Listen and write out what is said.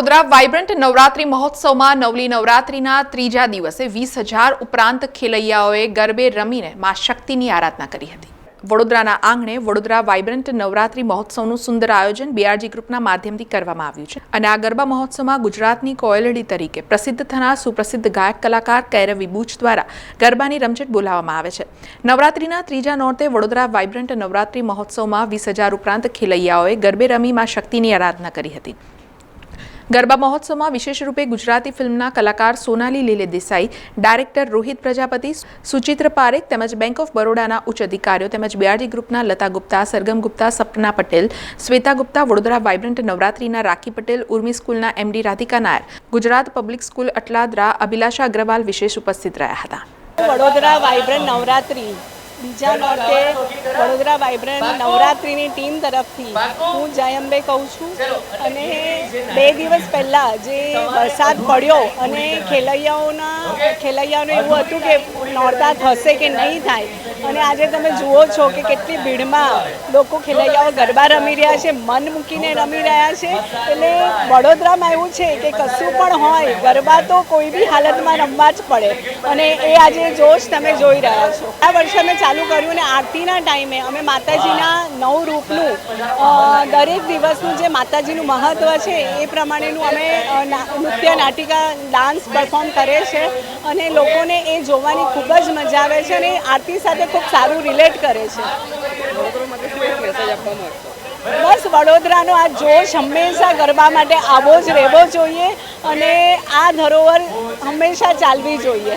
Vadodara vibrant Navratri મહોત્સવમાં નવલી નવરાત્રીના ત્રીજા દિવસે વીસ હજાર ઉપરાંત ખેલૈયાઓએ ગરબે રમીને મા શક્તિની આરાધના કરી હતી. વડોદરાના આંગણે વડોદરા વાઇબ્રન્ટ નવરાત્રી મહોત્સવનું સુંદર આયોજન બીઆરજી ગ્રુપના માધ્યમથી કરવામાં આવ્યું છે અને આ ગરબા મહોત્સવમાં ગુજરાતની કોયલડી તરીકે પ્રસિદ્ધ થનાર સુપ્રસિદ્ધ ગાયક કલાકાર કૈરવી બુચ દ્વારા ગરબાની રમઝટ બોલાવવામાં આવે છે. નવરાત્રીના ત્રીજા નોરતે વડોદરા વાઇબ્રન્ટ નવરાત્રી મહોત્સવમાં વીસ હજાર ઉપરાંત ખેલૈયાઓએ ગરબે રમી માં શક્તિની આરાધના કરી હતી. ગરબા મહોત્સવમાં વિશેષ રૂપે ગુજરાતી ફિલ્મના કલાકાર સોનાલી લીલે દેસાઈ, ડાયરેક્ટર રોહિત પ્રજાપતિ, સુચિત્ર પારેખ તેમજ બેંક ઓફ બરોડાના ઉચ્ચ અધિકારીઓ તેમજ બીઆરડી ગ્રુપના લતા ગુપ્તા, સરગમ ગુપ્તા, સપના પટેલ, શ્વેતા ગુપ્તા, વડોદરા વાઇબ્રન્ટ નવરાત્રીના રાખી પટેલ, ઉર્મી સ્કૂલના MD Radhika Nair, Gujarat public school Atladara, Abhilasha Agrawal વિશેષ ઉપસ્થિત રહ્યા હતા. વડોદરા વાઇબ્રન્ટ નવરાત્રી. બીજા નોરતે વડોદરા વાઇબ્રન્ટ નવરાત્રિની ટીમ તરફથી હું જયંબે કહું છું અને બે દિવસ પહેલાં જે વરસાદ પડ્યો અને ખેલૈયાઓના ખેલૈયાઓને એવું હતું કે નોરતા થશે કે નહીં થાય અને આજે તમે જુઓ છો કે કેટલી ભીડમાં લોકો ખેલૈયાઓ ગરબા રમી રહ્યા છે, મન મૂકીને રમી રહ્યા છે. એટલે વડોદરામાં એવું છે કે કશું પણ હોય, ગરબા તો કોઈ બી હાલતમાં રમવા જ પડે. અને એ આજે જોશ તમે જોઈ રહ્યા છો. આ વર્ષે અમે ચાલુ કર્યું ને આરતીના ટાઈમે અમે માતાજીના નવ રૂપનું દરેક દિવસનું જે માતાજીનું મહત્ત્વ છે એ પ્રમાણેનું અમે નૃત્ય, નાટિકા, ડાન્સ પરફોર્મ કરે છે અને લોકોને એ જોવાની ખૂબ જ મજા આવે છે અને આરતી સાથે ખૂબ સારું રિલેટ કરે છે. બસ વડોદરાનો આ જોશ હંમેશા ગરબા માટે આવો જ રહેવો જોઈએ અને આ ધરોહર હંમેશા ચાલવી જોઈએ.